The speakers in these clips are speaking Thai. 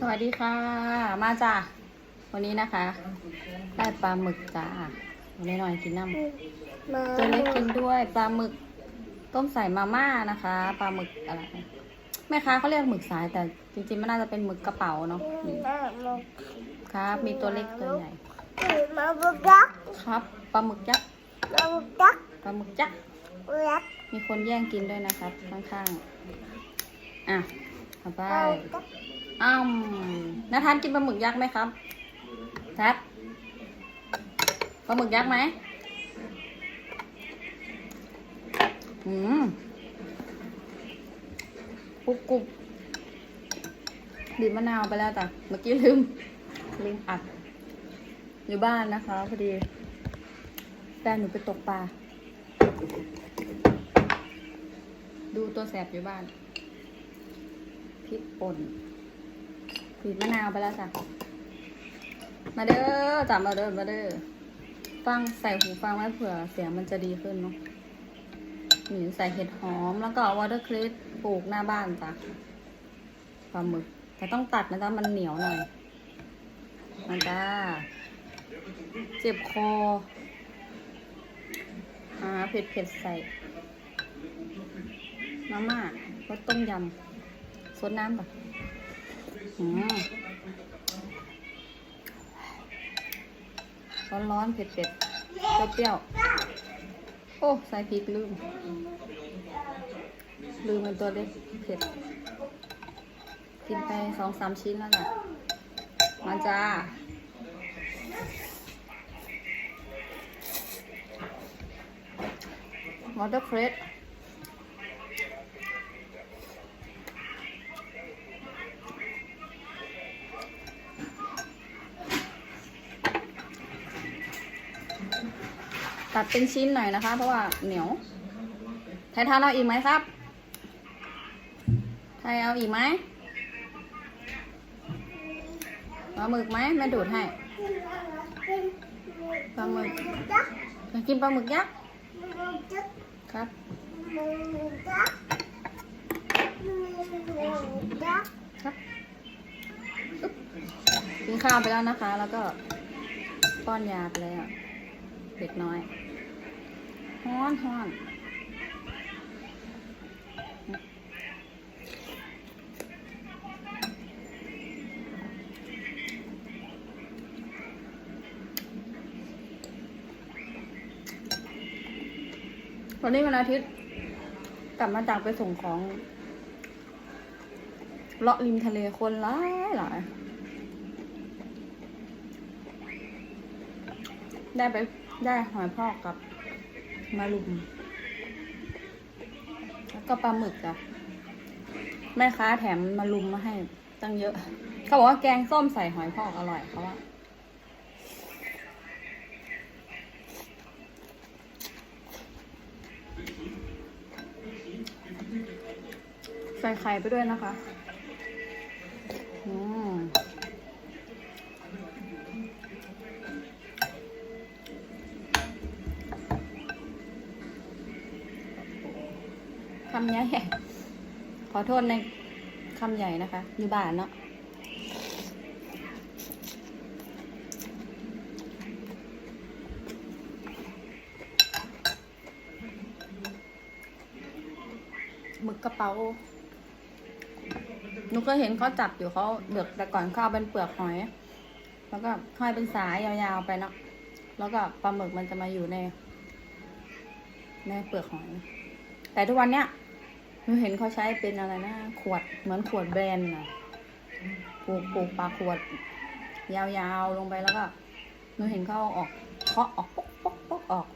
สวัสดีค่ะ มาจ้ะวันนี้นะคะ ได้ปลาหมึกจ้าวันนี้หน่อยกินน้ำตัวเล็กกินด้วยปลาหมึก ต้มใส่มาม่านะคะปลาหมึกอะไรแม่ค้าเขาเรียกหมึกสายแต่จริงๆมันน่าจะเป็นหมึกกระเป๋าเนาะนี่ครับ มีตัวเล็กตัวใหญ่มาบุกยักษ์ครับปลาหมึกยักษ์มาบุกยักษ์ปลาหมึกยักษ์ยักษ์มีคนแย่งกินด้วยนะครับข้างๆอะเอาไปมาบุกยักษ์ อ้าวนาทานกินปลาหมึกยักษ์ไหมครับแท็บปลาหมึกยักษ์ไหมอืมกรุบกรุบบีบมะนาวไปแล้วจ้ะเมื่อกี้ลืม ลืมอัด อยู่บ้านนะคะพอดีแฟนหนูไปตกปลา ดูตัวแสบอยู่บ้านพริกป่น บีบมะนาวไปแล้วจ้ะ มาเด้อจับมาเด้อมาเด้อ ฟังใส่หูฟังไว้เผื่อเสียงมันจะดีขึ้นเนาะนี่ใส่เห็ดหอมแล้วก็วอเตอร์คลิสปลูกหน้าบ้านจ้ะปลาหมึก แต่ต้องตัดนะจ๊ะมันเหนียวหน่อยมาจ้าเจ็บคออ่าเผ็ดเผ็ดใส่ มาม่ารสต้มยำซดน้ำป่ะ ร้อนร้อนเผ็ดเผ็ดเปรี้ยวโอ้ใส่พริกลืม ลืมเป็นตัวเล็กเผ็ด กินไปสองสามชิ้นแล้วจ้ะมาจ้าวอเตอร์เครส ตัดเป็นชิ้นหน่อยนะคะ เพราะว่าเหนียว ไทยทานเอาอีกไหมครับ ไทยเอาอีกไหมปลาหมึกไหมแม่ดูดให้ปลาหมึกอยากกินปลาหมึกยักษ์ครับครับอึ๊บกินข้าวไปแล้วนะคะ แล้วก็ป้อนยาไปแล้ว เด็กน้อยฮ้อนฮ้อนวันนี้วันอาทิตย์กลับมาจากไปส่งของ เลาะริมทะเลคนหลายหลายได้ไป ได้หอยพอกกับมาลุม แล้วก็ปลาหมึกอะแม่ค้าแถมมาลุมมาให้ตั้งเยอะ เขาบอกว่าแกงส้มใส่หอยพอกอร่อยเขาว่าใส่ไข่ไปด้วยนะคะ คำใหญ่ขอโทษในคำใหญ่นะคะอยู่บ้านเนาะหมึกกระเป๋าหนูเคยเห็นเขาจับอยู่เขาเดือกแต่ก่อนเขาเอาเป็นเปลือกหอย แล้วก็ห้อยเป็นสายยาวๆไปเนาะแล้วก็ปลาหมึกมันจะมาอยู่ใน ในเปลือกหอย แต่ทุกวันเนี้ย หนูเห็นเขาใช้เป็นอะไรนะ ขวดเหมือนขวดแบรนด์นะปลูกปลูกปลาขวด ยาวๆลงไปแล้วก็หนูเห็นเขาเอาออกเคาะออกปุ๊กปุ๊กปุ๊กออก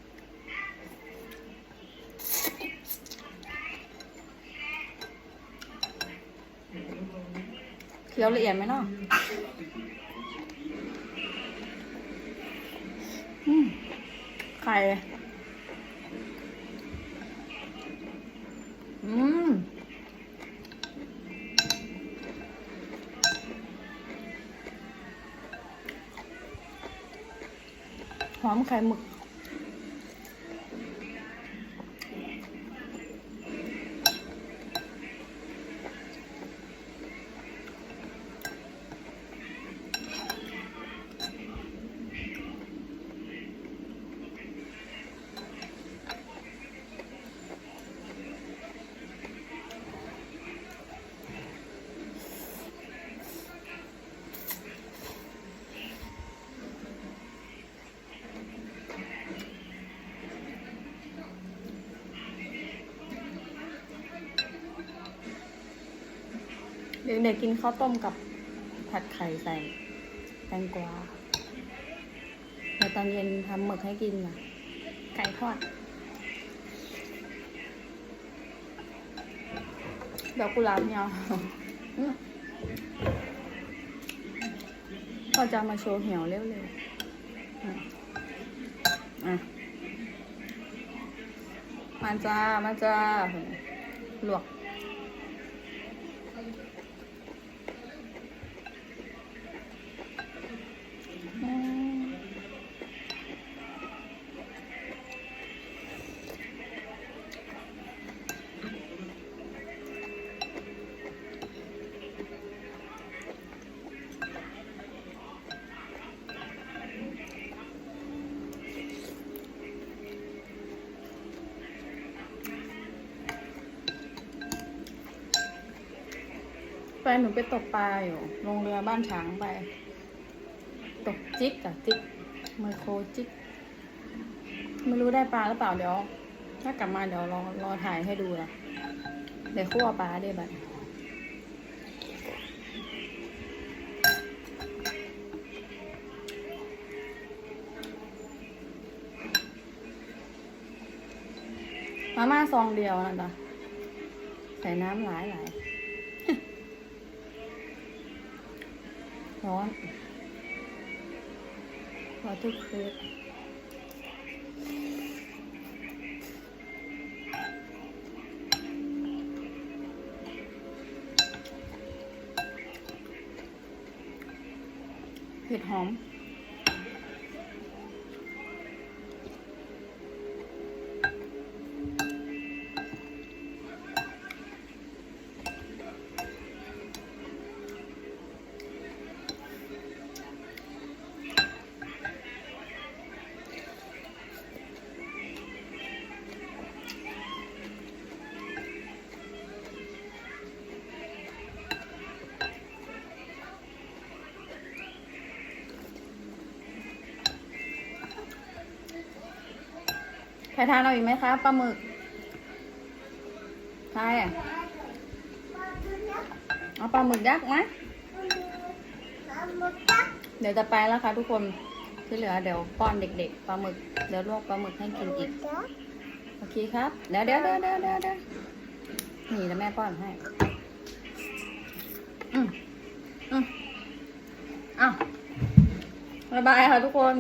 เคี้ยวละเอียดไหมเนาะไข่ หอมไข่หมึก เด็กๆกินข้าวต้มกับผัดไข่ใส่แตงกวาเดี๋ยวตอนเย็นทำหมึกให้กินอะ ไก่ทอด ดอกกุหลาบเนี่ยอืมพ่อจะเอามาโชว์เหี่ยวเร็วๆอะมาจ้า มาจ้า หลวก หนูไปตกปลาอยู่ ลงเรือบ้านฉางไป ตกจิกอะจิกไมโครจิก ไม่รู้ได้ปลาหรือเปล่าเดี๋ยว ถ้ากลับมาเดี๋ยวรอรอถ่ายให้ดูนะเดี๋ยวคั่วปลาได้บัดมาม่าซองเดียวนะจ๊ะใส่น้ำหลายหลาย ร้อนวอทุกคืนเผ็ดหอม รทานเอาอีกไหมคะปลาหมึกใครอะเอาปลาหมึกยักษ์ไหมเดี๋ยวจะไปแล้วค่ะทุกคนที่เหลือเดี๋ยวป้อนเด็ก ๆปลาหมึกเดี๋ยวลวกปลาหมึกให้กินอีกโอเคครับเดี๋ยวเดี๋ยวเดี๋ยวเดี๋ยวเดี๋ยวนี่แล้วแม่ป้อนให้อืมอืมอ้าวบ๊ายบายค่ะทุกคน